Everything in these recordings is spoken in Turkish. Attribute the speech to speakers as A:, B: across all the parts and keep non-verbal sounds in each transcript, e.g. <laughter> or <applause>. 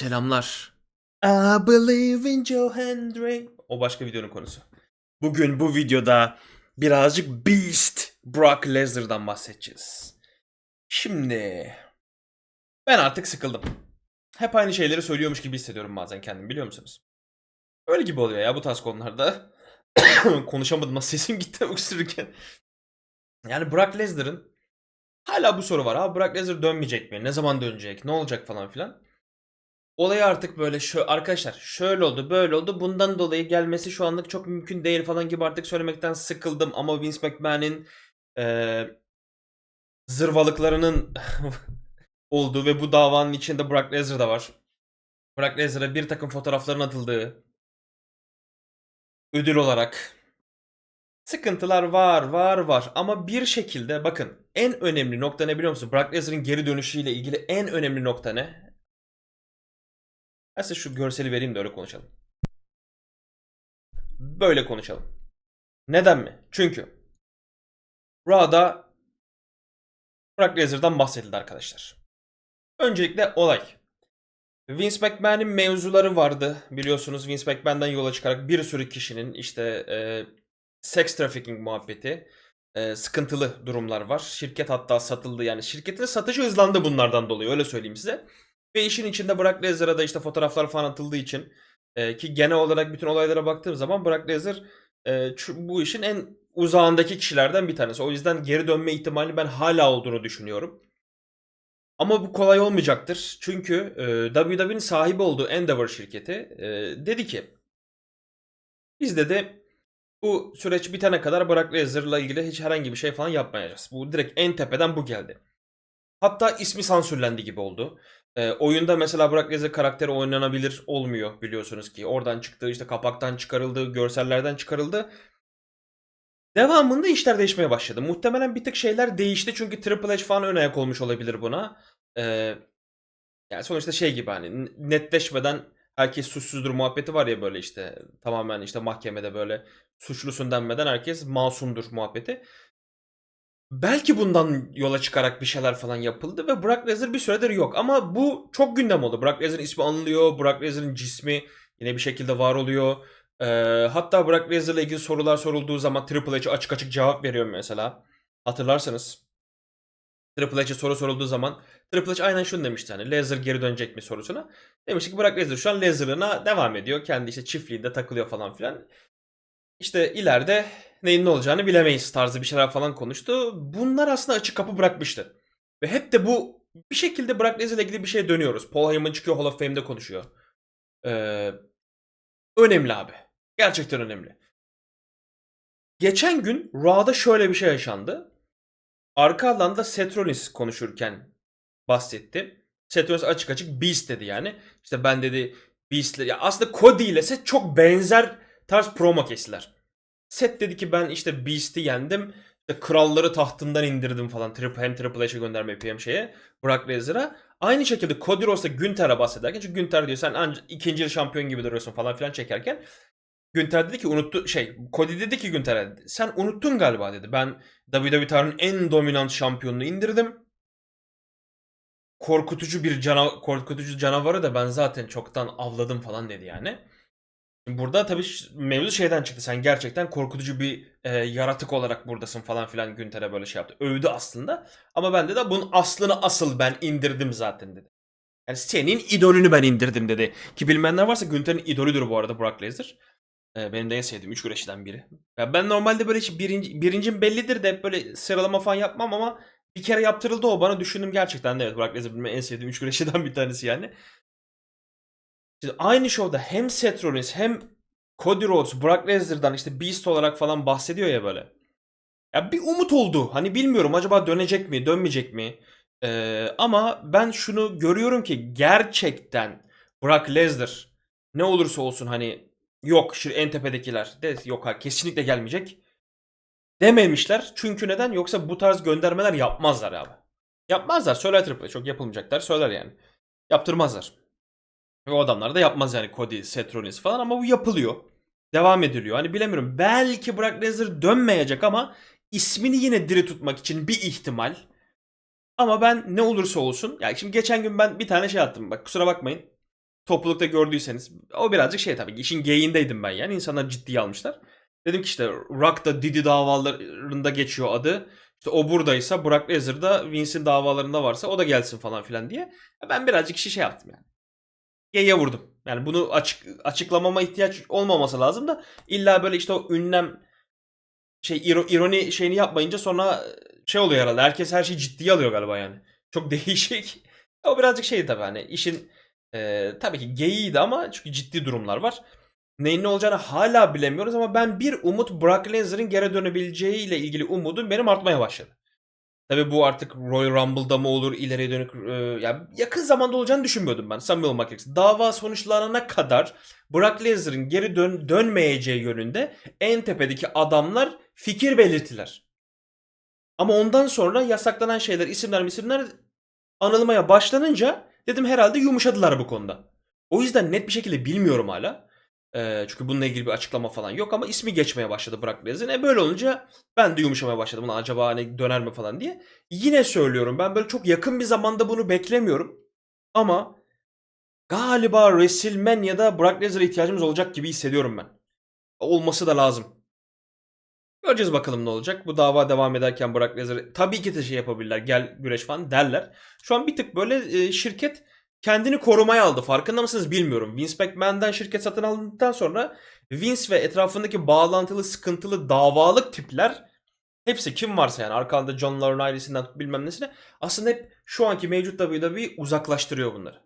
A: Selamlar. I believe in Joe. O başka videonun konusu. Bugün bu videoda birazcık Beast Brock Lesnar'dan bahsedeceğiz. Şimdi ben artık sıkıldım. Hep aynı şeyleri söylüyormuş gibi hissediyorum bazen kendimi biliyor musunuz? Öyle gibi oluyor ya bu tarz konularda. <coughs> Konuşamadım nasıl sesim gitti öksürürken. Yani Brock Lesnar'ın hala bu soru var. Abi Brock Lesnar dönmeyecek mi? Ne zaman dönecek? Ne olacak falan filan. Olay artık böyle şu arkadaşlar şöyle oldu böyle oldu bundan dolayı gelmesi şu anlık çok mümkün değil falan gibi artık söylemekten sıkıldım ama Vince McMahon'in eee zırvalıklarının <laughs> olduğu ve bu davanın içinde Brock Lesnar da var. Brock Lesnar'a bir takım fotoğrafların atıldığı ödül olarak sıkıntılar var var var ama bir şekilde bakın en önemli nokta ne biliyor musun? Brock Lesnar'ın geri dönüşüyle ilgili en önemli nokta ne? Ben şu görseli vereyim de öyle konuşalım. Böyle konuşalım. Neden mi? Çünkü Raw'da Brock Lesnar'dan bahsedildi arkadaşlar. Öncelikle olay. Vince McMahon'in mevzuları vardı. Biliyorsunuz Vince McMahon'dan yola çıkarak bir sürü kişinin işte e, sex trafficking muhabbeti, e, sıkıntılı durumlar var. Şirket hatta satıldı yani şirketin satışı hızlandı bunlardan dolayı öyle söyleyeyim size. Ve işin içinde Brock Lesnar'a da işte fotoğraflar falan atıldığı için e, ki genel olarak bütün olaylara baktığım zaman Brock Lesnar e, bu işin en uzağındaki kişilerden bir tanesi. O yüzden geri dönme ihtimali ben hala olduğunu düşünüyorum. Ama bu kolay olmayacaktır. Çünkü e, WWE'nin sahibi olduğu Endeavor şirketi e, dedi ki biz dedi bu süreç bitene kadar Brock Lesnar'la ilgili hiç herhangi bir şey falan yapmayacağız. Bu direkt en tepeden bu geldi. Hatta ismi sansürlendi gibi oldu. Ee, oyunda mesela Brock Lesnar karakteri oynanabilir olmuyor biliyorsunuz ki. Oradan çıktı işte kapaktan çıkarıldı, görsellerden çıkarıldı. Devamında işler değişmeye başladı. Muhtemelen bir tık şeyler değişti çünkü Triple H falan ön ayak olmuş olabilir buna. Ee, yani sonuçta şey gibi hani netleşmeden herkes suçsuzdur muhabbeti var ya böyle işte tamamen işte mahkemede böyle suçlusun denmeden herkes masumdur muhabbeti. Belki bundan yola çıkarak bir şeyler falan yapıldı ve Brock Lesnar bir süredir yok. Ama bu çok gündem oldu. Brock Lesnar'ın ismi anılıyor. Brock Lesnar'ın cismi yine bir şekilde var oluyor. Ee, hatta Brock Lesnar'la ilgili sorular sorulduğu zaman Triple H açık açık cevap veriyor mesela. Hatırlarsanız. Triple H'e soru sorulduğu zaman Triple H aynen şunu demişti hani Lesnar geri dönecek mi sorusuna. Demişti ki Brock Lesnar şu an Lesnar'ına devam ediyor. Kendi işte çiftliğinde takılıyor falan filan. İşte ileride neyin ne olacağını bilemeyiz tarzı bir şeyler falan konuştu. Bunlar aslında açık kapı bırakmıştı. Ve hep de bu bir şekilde Brock Lesnar'la ilgili bir şeye dönüyoruz. Paul Heyman çıkıyor Hall of Fame'de konuşuyor. Ee, önemli abi. Gerçekten önemli. Geçen gün Raw'da şöyle bir şey yaşandı. Arka alanda Seth Rollins konuşurken bahsetti. Seth Rollins açık açık Beast dedi yani. İşte ben dedi Beast'le ya aslında Cody ile Seth çok benzer tarz promo kestiler. Seth dedi ki ben işte Beast'i yendim. İşte kralları tahtından indirdim falan. Triple, hem Triple H'e gönderme yapayım şeye. Brock Lesnar'a. Aynı şekilde Cody Rhodes'la Günter'e bahsederken. Çünkü Günter diyor sen anca ikinci şampiyon gibi duruyorsun falan filan çekerken. Günter dedi ki unuttu şey Cody dedi ki Günter'e sen unuttun galiba dedi. Ben WWE tarihinin en dominant şampiyonunu indirdim. Korkutucu bir cana korkutucu canavarı da ben zaten çoktan avladım falan dedi yani. Burada tabii mevzu şeyden çıktı. Sen gerçekten korkutucu bir e, yaratık olarak buradasın falan filan Günter'e böyle şey yaptı. Övdü aslında. Ama ben de bunun aslını asıl ben indirdim zaten dedi. Yani senin idolünü ben indirdim dedi. Ki bilmeyenler varsa Günter'in idolüdür bu arada Brock Lesnar. E, benim de en sevdiğim 3 güreşçiden biri. Ya ben normalde böyle hiç birinci, birincim bellidir de hep böyle sıralama falan yapmam ama bir kere yaptırıldı o bana düşündüm gerçekten de evet Brock Lesnar en sevdiğim 3 güreşçiden bir tanesi yani. Şimdi aynı şovda hem Seth Rollins hem Cody Rhodes, Brock Lesnar'dan işte Beast olarak falan bahsediyor ya böyle. Ya bir umut oldu. Hani bilmiyorum acaba dönecek mi, dönmeyecek mi? Ee, ama ben şunu görüyorum ki gerçekten Brock Lesnar ne olursa olsun hani yok şu en tepedekiler de yok ha kesinlikle gelmeyecek dememişler. Çünkü neden? Yoksa bu tarz göndermeler yapmazlar abi. Yapmazlar. Söyler Triple. Çok yapılmayacaklar. Söyler yani. Yaptırmazlar. Ve o adamlar da yapmaz yani Cody, Seth Rollins falan ama bu yapılıyor. Devam ediliyor. Hani bilemiyorum. Belki Brock Lesnar dönmeyecek ama ismini yine diri tutmak için bir ihtimal. Ama ben ne olursa olsun. Yani şimdi geçen gün ben bir tane şey attım. Bak kusura bakmayın. toplulukta gördüyseniz o birazcık şey tabii ki işin geyiğindeydim ben yani insanlar ciddiye almışlar. Dedim ki işte Rock'ta Didi davalarında geçiyor adı. İşte o buradaysa Brock Lesnar da Vince'in davalarında varsa o da gelsin falan filan diye. Ben birazcık işi şey yaptım yani. Geyiğe vurdum. Yani bunu açık açıklamama ihtiyaç olmaması lazım da illa böyle işte o ünlem şey iro- ironi şeyini yapmayınca sonra şey oluyor herhalde. Herkes her şeyi ciddiye alıyor galiba yani. Çok <laughs> değişik. O birazcık şey tabii hani işin e, tabii ki geyiğiydi ama çünkü ciddi durumlar var. Neyin ne olacağını hala bilemiyoruz ama ben bir umut Brock Lesnar'ın geri dönebileceği ile ilgili umudum benim artmaya başladı. Tabii bu artık Royal Rumble'da mı olur, ileriye dönük e, ya yakın zamanda olacağını düşünmüyordum ben. Samimi olmak gerekirse. Dava sonuçlanana kadar Brock Lesnar'ın geri dön dönmeyeceği yönünde en tepedeki adamlar fikir belirttiler. Ama ondan sonra yasaklanan şeyler, isimler isimler anılmaya başlanınca dedim herhalde yumuşadılar bu konuda. O yüzden net bir şekilde bilmiyorum hala. Çünkü bununla ilgili bir açıklama falan yok ama ismi geçmeye başladı Brock Lesnar. E böyle olunca ben de yumuşamaya başladım. Ulan acaba hani döner mi falan diye. Yine söylüyorum ben böyle çok yakın bir zamanda bunu beklemiyorum. Ama galiba WrestleMania'da Brock Lesnar'a ihtiyacımız olacak gibi hissediyorum ben. Olması da lazım. Göreceğiz bakalım ne olacak. Bu dava devam ederken Brock Lesnar tabii ki de şey yapabilirler. Gel güreş falan derler. Şu an bir tık böyle şirket kendini korumaya aldı. Farkında mısınız bilmiyorum. Vince McMahon'dan şirket satın alındıktan sonra Vince ve etrafındaki bağlantılı sıkıntılı davalık tipler hepsi kim varsa yani arkanda John Lauren ailesinden bilmem nesine aslında hep şu anki mevcut WWE uzaklaştırıyor bunları.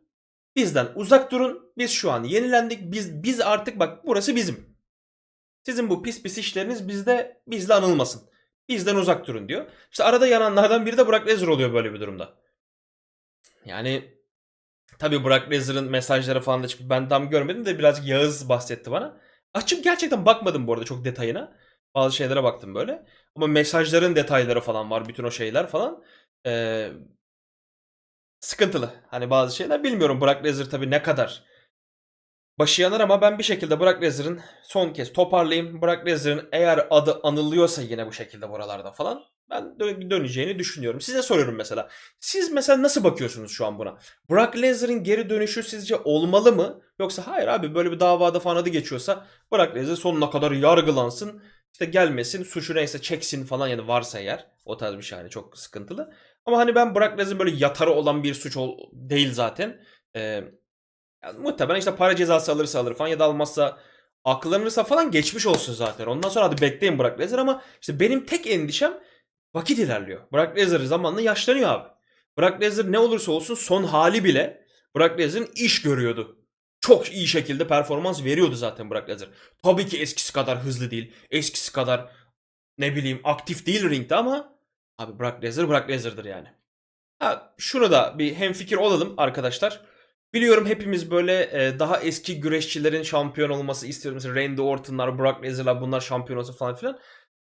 A: Bizden uzak durun. Biz şu an yenilendik. Biz biz artık bak burası bizim. Sizin bu pis pis işleriniz bizde bizle anılmasın. Bizden uzak durun diyor. İşte arada yananlardan biri de Brock Lesnar oluyor böyle bir durumda. Yani tabii Brock Lesnar'ın mesajları falan da çıkıp ben tam görmedim de birazcık Yağız bahsetti bana. Açıp gerçekten bakmadım bu arada çok detayına. Bazı şeylere baktım böyle. Ama mesajların detayları falan var. Bütün o şeyler falan. Ee, sıkıntılı. Hani bazı şeyler bilmiyorum. Brock Lesnar tabii ne kadar başı yanar ama ben bir şekilde Brock Lesnar'ın son kez toparlayayım. Brock Lesnar'ın eğer adı anılıyorsa yine bu şekilde buralarda falan ben dö- döneceğini düşünüyorum. Size soruyorum mesela. Siz mesela nasıl bakıyorsunuz şu an buna? Brock Lesnar'ın geri dönüşü sizce olmalı mı? Yoksa hayır abi böyle bir davada falan adı geçiyorsa Brock Lesnar sonuna kadar yargılansın. işte gelmesin suçu neyse çeksin falan yani varsa eğer. O tarz bir şey hani çok sıkıntılı. Ama hani ben Brock Lesnar böyle yatarı olan bir suç ol- değil zaten. Ee, yani muhtemelen işte para cezası alırsa alır falan ya da almazsa aklanırsa falan geçmiş olsun zaten. Ondan sonra hadi bekleyin Brock Lesnar ama işte benim tek endişem vakit ilerliyor. Brock Lesnar zamanla yaşlanıyor abi. Brock Lesnar ne olursa olsun son hali bile Brock Lesnar'ın iş görüyordu. Çok iyi şekilde performans veriyordu zaten Brock Lesnar. Tabii ki eskisi kadar hızlı değil. Eskisi kadar ne bileyim aktif değil ringde ama abi Brock Lesnar Brock Lesnar'dır yani. Ha, şunu da bir hemfikir olalım arkadaşlar. Biliyorum hepimiz böyle e, daha eski güreşçilerin şampiyon olması istiyoruz. Mesela Randy Orton'lar, Brock Lesnar'lar bunlar şampiyon olsun falan filan.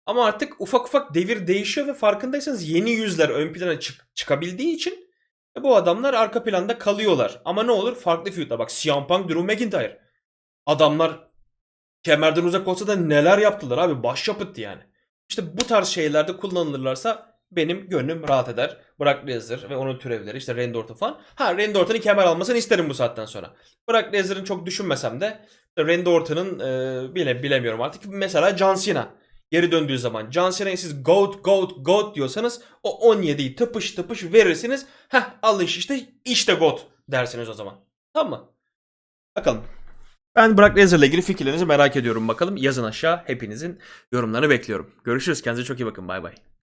A: Ama artık ufak ufak devir değişiyor ve farkındaysanız yeni yüzler ön plana çık- çıkabildiği için e, bu adamlar arka planda kalıyorlar. Ama ne olur? Farklı feudlar. Bak CM Punk, Drew McIntyre. Adamlar kemerden uzak olsa da neler yaptılar abi. Başyapıttı yani. İşte bu tarz şeylerde kullanılırlarsa benim gönlüm rahat eder. Brock Lesnar ve onun türevleri işte Randy falan. Ha Randy Orton'un kemer almasını isterim bu saatten sonra. Brock Lesnar'ın çok düşünmesem de Randy Orton'un e, bile bilemiyorum artık. Mesela John Cena geri döndüğü zaman John Cena'ya siz GOAT GOAT GOAT diyorsanız o 17'yi tıpış tıpış verirsiniz. Heh al işte işte GOAT dersiniz o zaman. Tamam mı? Bakalım. Ben Brock Lesnar'la ilgili fikirlerinizi merak ediyorum bakalım. Yazın aşağı hepinizin yorumlarını bekliyorum. Görüşürüz. Kendinize çok iyi bakın. Bay bay.